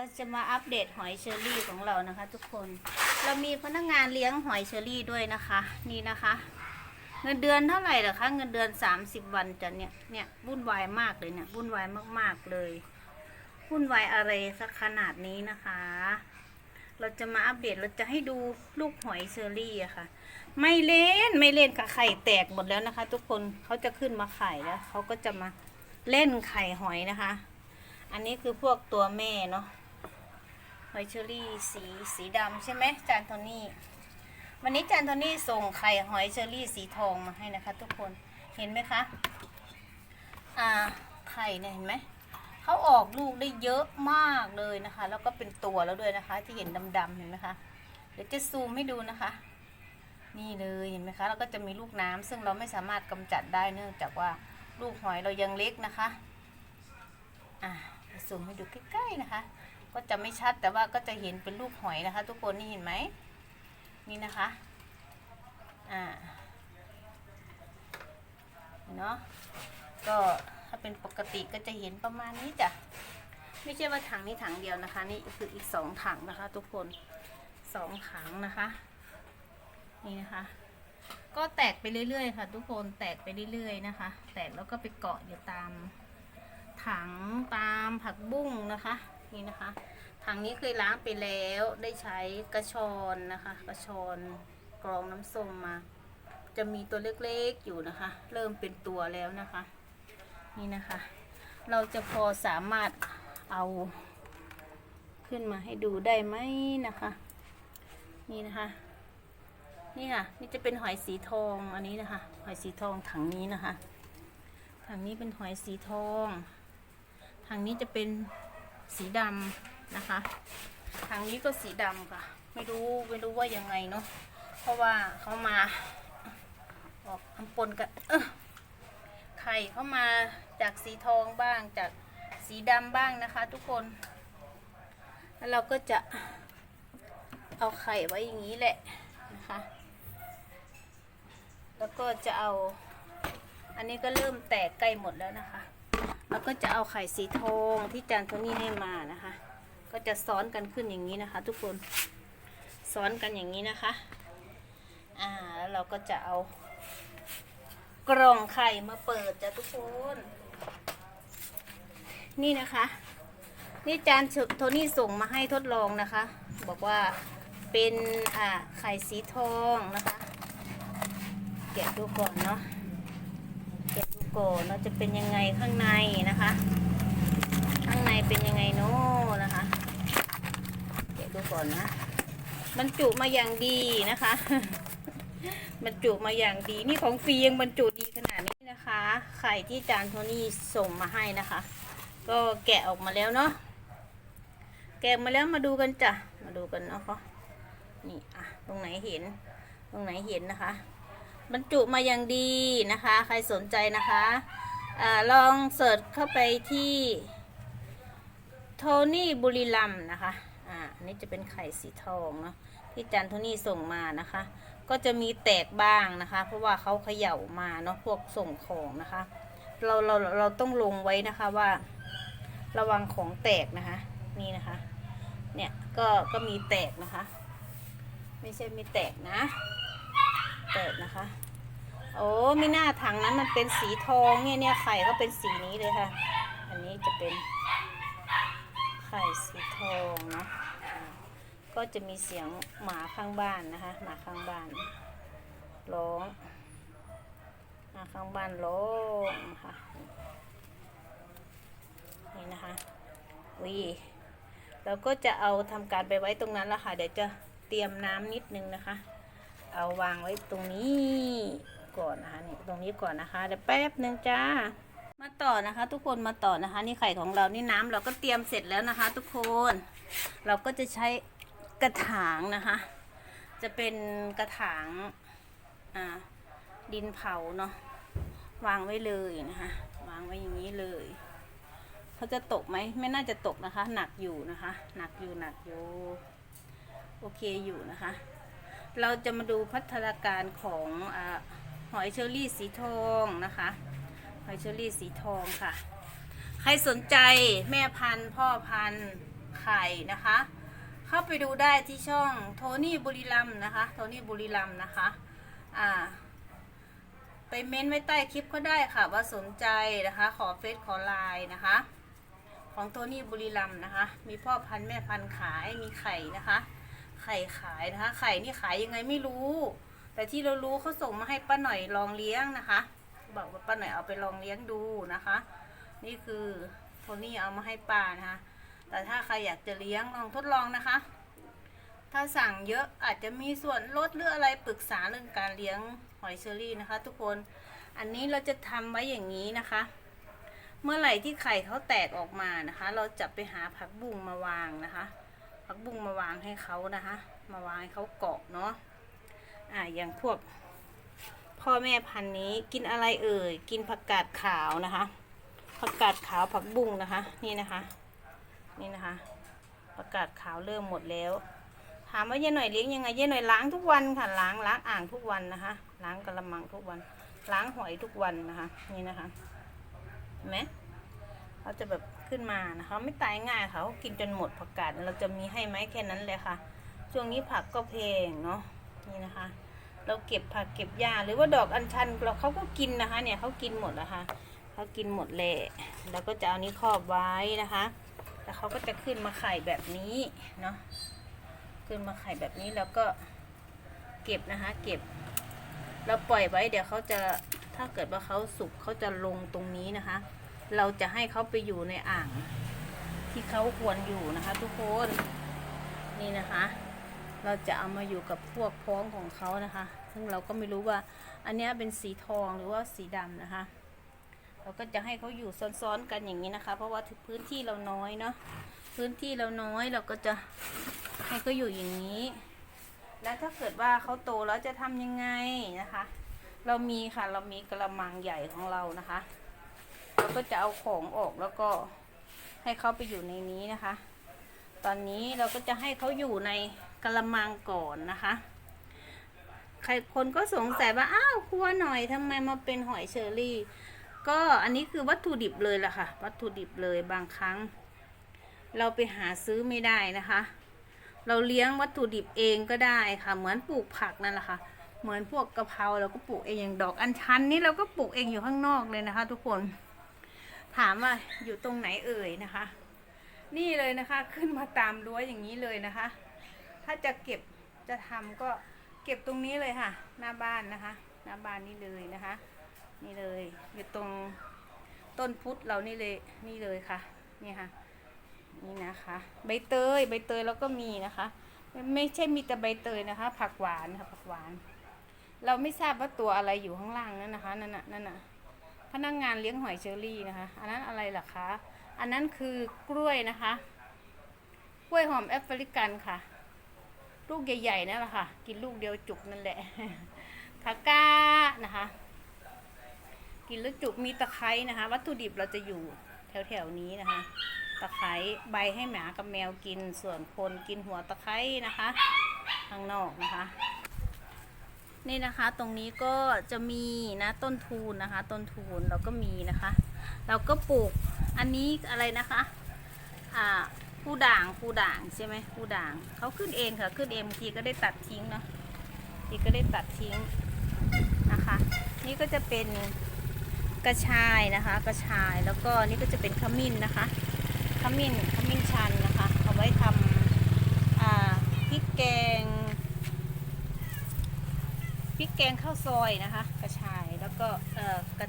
เราจะมาอัปเดตหอยเชอรี่ของเรานะคะ ทุกคน เรามีพนักงานเลี้ยงหอยเชอรี่ด้วยนะคะ นี่นะคะ เงินเดือนเท่าไหร่เหรอคะ เงินเดือน 30 วันจะเนี่ย เนี่ยวุ่นวายมากเลยเนี่ยวุ่นวายมากๆเลยวุ่นวายอะไรสักขนาดนี้นะคะ เราจะมาอัปเดตเราจะให้ดูลูกหอยเชอรี่อะค่ะ ไม่เล่นไม่เล่นค่ะไข่แตกหมดแล้วนะคะ ทุกคนเขาจะขึ้นมาไข่แล้วเขาก็จะมาเล่นไข่หอยนะคะ อันนี้คือพวกตัวแม่เนาะ หอยเชอรี่สีสีดำใช่ไหมจานโทนี่วันนี้จานโทนี่ส่งไข่หอยเชอรี่สีทองมาให้นะคะ ทุกคนเห็นไหมคะอ่าไข่เนี่ยเห็นไหมเขาออกลูกได้เยอะมากเลยนะคะ แล้วก็เป็นตัวแล้วด้วยนะคะ ที่เห็นดำๆเห็นไหมคะเดี๋ยวจะซูมให้ดูนะคะ นี่เลยเห็นไหมคะแล้วก็จะมีลูกน้ำซึ่งเราไม่สามารถกำจัดได้เนื่องจากว่าลูกหอยเรายังเล็กนะคะอ่าซูมให้ดูใกล้ๆนะคะ ก็จะไม่ชัดแต่ว่าก็จะเห็นเป็นลูกหอยนะคะ ทุกคนนี่เห็นไหมนี่นะคะอ่าเนาะก็ถ้าเป็นปกติก็จะเห็นประมาณนี้จ้ะไม่ใช่ว่าถังนี้ถังเดียวนะคะ นี่คืออีกสองถังนะคะ ทุกคนสองถังนะคะนี่นะคะ ก็แตกไปเรื่อยๆค่ะ ทุกคนแตกไปเรื่อยๆนะคะ แตกแล้วก็ไปเกาะอยู่ตามถังตามผักบุ้งนะคะ นี่นะคะถังนี้เคยล้างไปแล้วได้ใช้กระชอนนะคะ กระชอนกรองน้ำส้มมา จะมีตัวเล็กๆอยู่นะคะ เริ่มเป็นตัวแล้วนะคะ นี่นะคะ เราจะพอสามารถเอาขึ้นมาให้ดูได้ไหมนะคะ นี่นะคะนี่ค่ะ นี่จะเป็นหอยสีทองอันนี้นะคะ หอยสีทองถังนี้นะคะถังนี้เป็นหอยสีทองทางนี้จะเป็น สีดำนะคะ ทางนี้ก็สีดำค่ะ ไม่รู้ไม่รู้ว่ายังไงเนาะเพราะว่าเขามาออกทำปนกันเออไข่เข้ามาจากสีทองบ้างจากสีดำบ้างนะคะทุกคน แล้วเราก็จะเอาไข่ไว้อย่างนี้แหละนะคะ แล้วก็จะเอา อันนี้ก็เริ่มแตกใกล้หมดแล้วนะคะ แล้วก็จะเอาไข่สีทองที่จานโทนี่ให้มานะคะ ก็จะซ้อนกันขึ้นอย่างนี้นะคะ ทุกคนซ้อนกันอย่างนี้นะคะ อ่าแล้วเราก็จะเอา กล่องไข่มาเปิดจ้ะทุกคน นี่นะคะ นี่จานโทนี่ส่งมาให้ทดลองนะคะ บอกว่าเป็นอ่าไข่สีทองนะคะแกะดูก่อนเนาะ ก่อนเราจะเป็นยังไงข้างในนะคะ ข้างในเป็นยังไงโน้นะคะเก็บดูก่อนนะบรรจุมาอย่างดีนะคะบรรจุมาอย่างดีนี่ของฟรียังบรรจุดีขนาดนี้นะคะ ไข่ที่จานโทนี่ส่งมาให้นะคะ ก็แกะออกมาแล้วเนาะแกะมาแล้วมาดูกันจ้ะมาดูกันเนาะค่ะนี่อะตรงไหนเห็น ตรงไหนเห็นนะคะ บรรจุมาอย่างดีนะคะ ใครสนใจนะคะอลองเสิร์ชเข้าไปที่โทนี่บุรีรัมนะคะอ่าอันนี้จะเป็นไข่สีทองเนาะที่จันโทนี่ส่งมานะคะ ก็จะมีแตกบ้างนะคะ เพราะว่าเขาเขย่ามาเนาะพวกส่งของนะคะ เราเราเราต้องลงไว้นะคะว่า ระวังของแตกนะคะ นี่นะคะ เนี่ยก็ก็มีแตกนะคะ ไม่ใช่ไม่แตกนะ แตกนะคะ โอ้มีหน้าถังนั้นมันเป็นสีทองเนี่ยเนี่ยไข่ก็เป็นสีนี้เลยค่ะ อันนี้จะเป็นไข่สีทองเนาะก็จะมีเสียงหมาข้างบ้านนะคะ หมาข้างบ้านร้องหมาข้างบ้านร้องค่ะนี่นะคะวีเราก็จะเอาทำการไปไว้ตรงนั้นแล้วค่ะ เดี๋ยวจะเตรียมน้ำนิดนึงนะคะ เอาวางไว้ตรงนี้ก่อนนะคะนี่ตรงนี้ก่อนนะคะเดี๋ยวแป๊บหนึ่งจ้า มาต่อนะคะ ทุกคนมาต่อนะคะ นี่ไข่ของเรานี่น้ำเราก็เตรียมเสร็จแล้วนะคะ ทุกคน เราก็จะใช้กระถางนะคะ จะเป็นกระถางอ่าดินเผาเนาะวางไว้เลยนะคะ วางไว้อย่างนี้เลยเขาจะตกไหมไม่น่าจะตกนะคะ หนักอยู่นะคะ หนักอยู่หนักอยู่ โอเคอยู่นะคะ เราจะมาดูพัฒนาการของอหอยเชอรี่สีทองนะคะ หอยเชอรี่สีทองค่ะ ใครสนใจแม่พันธุ์พ่อพันธุ์ไข่นะคะ เข้าไปดูได้ที่ช่องโทนี่บุรีรัมนะคะ โทนี่บุรีรัมนะคะ อ่า ไปเม้นไว้ใต้คลิปก็ได้ค่ะ ว่าสนใจนะคะ ขอเฟซขอไลน์นะคะ ของโทนี่บุรีรัมนะคะ มีพ่อพันธุ์แม่พันธุ์ขายมีไข่นะคะ ไข่ขายนะคะ ไข่นี่ขายยังไงไม่รู้ แต่ที่เรารู้เขาส่งมาให้ป้าหน่อยลองเลี้ยงนะคะ บอกว่าป้าหน่อยเอาไปลองเลี้ยงดูนะคะ นี่คือโทนี่เอามาให้ป้านะคะ แต่ถ้าใครอยากจะเลี้ยงลองทดลองนะคะ ถ้าสั่งเยอะอาจจะมีส่วนลดหรืออะไรปรึกษาเรื่องการเลี้ยงหอยเชอรี่นะคะ ทุกคน อันนี้เราจะทำไว้อย่างนี้นะคะ เมื่อไหร่ที่ไข่เขาแตกออกมานะคะ เราจะไปหาผักบุ้งมาวางนะคะ ผักบุ้งมาวางให้เขานะคะ มาวางให้เขาเกาะเนาะอ่าอย่างพวกพ่อแม่พันธุ์นี้กินอะไรเอ่ยกินผักกาดขาวนะคะผักกาดขาวผักบุ้งนะคะ นี่นะคะ นี่นะคะผักกาดขาวเริ่มหมดแล้วถามว่าเย่หน่อยเลี้ยงยังไงเย่หน่อยล้างทุกวันค่ะล้างล้างอ่างทุกวันนะคะ ล้างกระมังทุกวัน ล้างหอยทุกวันนะคะ นี่นะคะเห็นไหมเขาจะแบบ ขึ้นมานะคะ ไม่ตายง่ายค่ะเขากินจนหมดผักกาดเราจะมีให้ไหมแค่นั้นเลยค่ะ ช่วงนี้ผักก็เพลงเนาะนี่นะคะ เราเก็บผักเก็บหญ้าหรือว่าดอกอัญชันเราเขาก็กินนะคะ เนี่ยเขากินหมดนะคะเขากินหมดแหละแล้วก็จะเอานี้ครอบไว้นะคะ แล้วเขาก็จะขึ้นมาไข่แบบนี้เนาะขึ้นมาไข่แบบนี้แล้วก็เก็บนะคะ เก็บ เราปล่อยไว้เดี๋ยวเขาจะถ้าเกิดว่าเขาสุกเขาจะลงตรงนี้นะคะ เราจะให้เขาไปอยู่ในอ่าง ที่เขาควรอยู่นะคะ ทุกคนนี่นะคะ เราจะเอามาอยู่กับพวกพ้องของเขานะคะ ซึ่งเราก็ไม่รู้ว่า อันนี้เป็นสีทองหรือว่าสีดำนะคะ เราก็จะให้เขาอยู่ซ้อนๆกันอย่างนี้นะคะ เพราะว่าพื้นที่เราน้อยเนาะพื้นที่เราน้อยเราก็จะให้เขาอยู่อย่างนี้ แล้วถ้าเกิดว่าเขาโตแล้วจะทำยังไงนะคะ เรามีค่ะเรามีกระมังใหญ่ของเรานะคะ เราก็จะเอาของออกแล้วก็ให้เขาไปอยู่ในนี้นะคะ ตอนนี้เราก็จะให้เขาอยู่ในกระมังก่อนนะคะ ใครคนก็สงสัยว่าอ้าวครัวหน่อยทำไมมาเป็นหอยเชอรี่ ก็อันนี้คือวัตถุดิบเลยล่ะค่ะ วัตถุดิบเลยบางครั้ง เราไปหาซื้อไม่ได้นะคะ เราเลี้ยงวัตถุดิบเองก็ได้ค่ะ เหมือนปลูกผักนั่นแหละค่ะเหมือนพวกกะเพราเราก็ปลูกเองอย่างดอกอัญชันนี่เราก็ปลูกเองอยู่ข้างนอกเลยนะคะ ทุกคน ถามว่าอยู่ตรงไหนเอ่ยนะคะ นี่เลยนะคะขึ้นมาตามรั้วอย่างนี้เลยนะคะ ถ้าจะเก็บจะทำก็เก็บตรงนี้เลยค่ะ หน้าบ้านนะคะ หน้าบ้านนี่เลยนะคะ นี่เลยอยู่ตรงต้นพุทธเรานี่เลยนี่เลยค่ะ นี่ค่ะ นี่นะคะ ใบเตยใบเตยเราก็มีนะคะไม่ไม่ใช่มีแต่ใบเตยนะคะ ผักหวานค่ะผักหวาน เราไม่ทราบว่าตัวอะไรอยู่ข้างล่างนั่นนะคะนั่นน่ะนั่นน่ะ พนักงงานเลี้ยงหอยเชอรี่นะคะ อันนั้นอะไรล่ะคะ อันนั้นคือกล้วยนะคะ กล้วยหอมแอฟริกันค่ะ ลูกใหญ่ๆนั่นแหละค่ะ กินลูกเดียวจุกนั่นแหละคาก้านะคะ กินแล้วจุกมีตะไคร้นะคะ วัตถุดิบเราจะอยู่แถวๆนี้นะคะ ตะไคร้ใบให้หมากับแมวกิน ส่วนคนกินหัวตะไคร้นะคะ ข้างนอกนะคะ นี่นะคะตรงนี้ก็จะมีนะต้นทูนนะคะ ต้นทูนเราก็มีนะคะ เราก็ปลูกอันนี้อะไรนะคะอ่าผู้ด่างผู้ด่างใช่ไหมผู้ด่างเขาขึ้นเองค่ะ ขึ้นเองบางทีก็ได้ตัดทิ้งเนาะทีก็ได้ตัดทิ้งนะคะ นี่ก็จะเป็นกระชายนะคะ กระชายแล้วก็นี่ก็จะเป็นขมิ้นนะคะขมิ้นขมิ้นชันนะคะเอาไว้ทำอ่าพริกแกง พริกแกงข้าวซอยนะคะ กระชายแล้วก็เอ่อกระ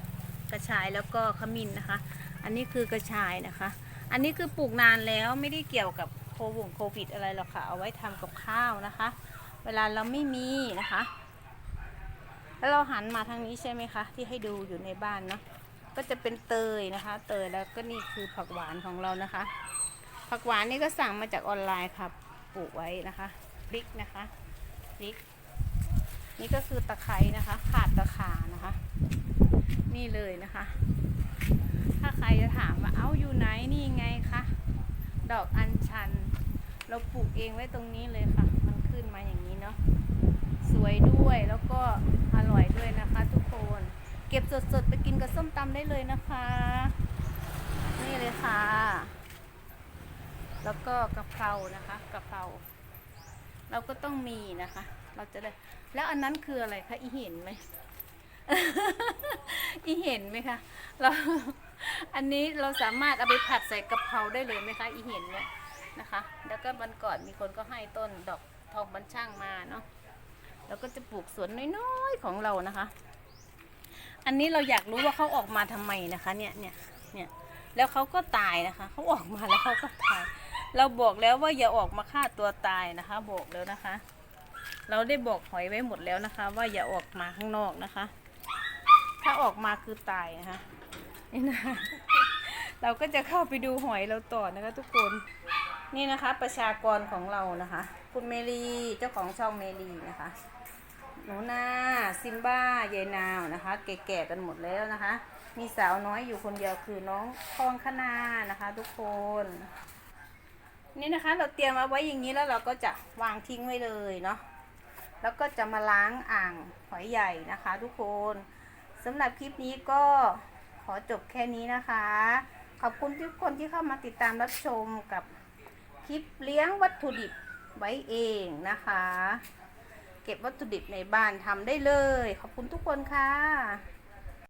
กระชายแล้วก็ขมิ้นนะคะ อันนี้คือกระชายนะคะ อันนี้คือปลูกนานแล้วไม่ได้เกี่ยวกับโควงโควิดอะไรหรอกค่ะ เอาไว้ทำกับข้าวนะคะ เวลาเราไม่มีนะคะ แล้วเราหันมาทางนี้ใช่ไหมคะ ที่ให้ดูอยู่ในบ้านเนาะก็จะเป็นเตยนะคะ เตยแล้วก็นี่คือผักหวานของเรานะคะ ผักหวานนี่ก็สั่งมาจากออนไลน์ค่ะปลูกไว้นะคะพริกนะคะพริก นี่ก็คือตะไคร้นะคะ ขาดตะขานะคะ นี่เลยนะคะ ถ้าใครจะถามว่าเอ้าอยู่ไหนนี่ไงคะดอกอัญชัน เราปลูกเองไว้ตรงนี้เลยค่ะ มันขึ้นมาอย่างนี้เนาะสวยด้วยแล้วก็อร่อยด้วยนะคะ ทุกคน เก็บสดๆไปกินกับส้มตำได้เลยนะคะ นี่เลยค่ะ แล้วก็กะเพรานะคะกะเพราเราก็ต้องมีนะคะ เราจะได้ แล้วอันนั้นคืออะไรคะอีเห็นไหม อีเห็นไหมคะ เรา อันนี้เราสามารถเอาไปผัดใส่กะเพราได้เลยไหมคะ อีเห็นเนี่ยนะคะ แล้วก็วันก่อนมีคนก็ให้ต้นดอกทองบันช่างมาเนาะเราก็จะปลูกสวนน้อยๆของเรานะคะ อันนี้เราอยากรู้ว่าเขาออกมาทำไมนะคะ เนี่ยเนี่ยเนี่ยแล้วเขาก็ตายนะคะ เขาออกมาแล้วเขาก็ตาย เราบอกแล้วว่าอย่าออกมาฆ่าตัวตายนะคะ บอกแล้วนะคะ เราได้บอกหอยไว้หมดแล้วนะคะ ว่าอย่าออกมาข้างนอกนะคะ ถ้าออกมาคือตายนะคะนี่นะเราก็จะเข้าไปดูหอยเราต่อนะคะทุกคนนี่นะคะประชากรของเรานะคะ คุณเมลีเจ้าของช่องเมลีนะคะ หนูนาซิมบ้ายายนาวนะคะ แก่ๆกันหมดแล้วนะคะ มีสาวน้อยอยู่คนเดียวคือน้องทองคณานะคะ ทุกคนนี่นะคะเราเตรียมเอาไว้อย่างนี้แล้วเราก็จะวางทิ้งไว้เลยเนาะ แล้วก็จะมาล้างอ่างหอยใหญ่นะคะทุกคนสำหรับคลิปนี้ก็ขอจบแค่นี้นะคะ ขอบคุณทุกคนที่เข้ามาติดตามรับชมกับคลิปเลี้ยงวัตถุดิบไว้เองนะคะ เก็บวัตถุดิบในบ้านทำได้เลย ขอบคุณทุกคนค่ะ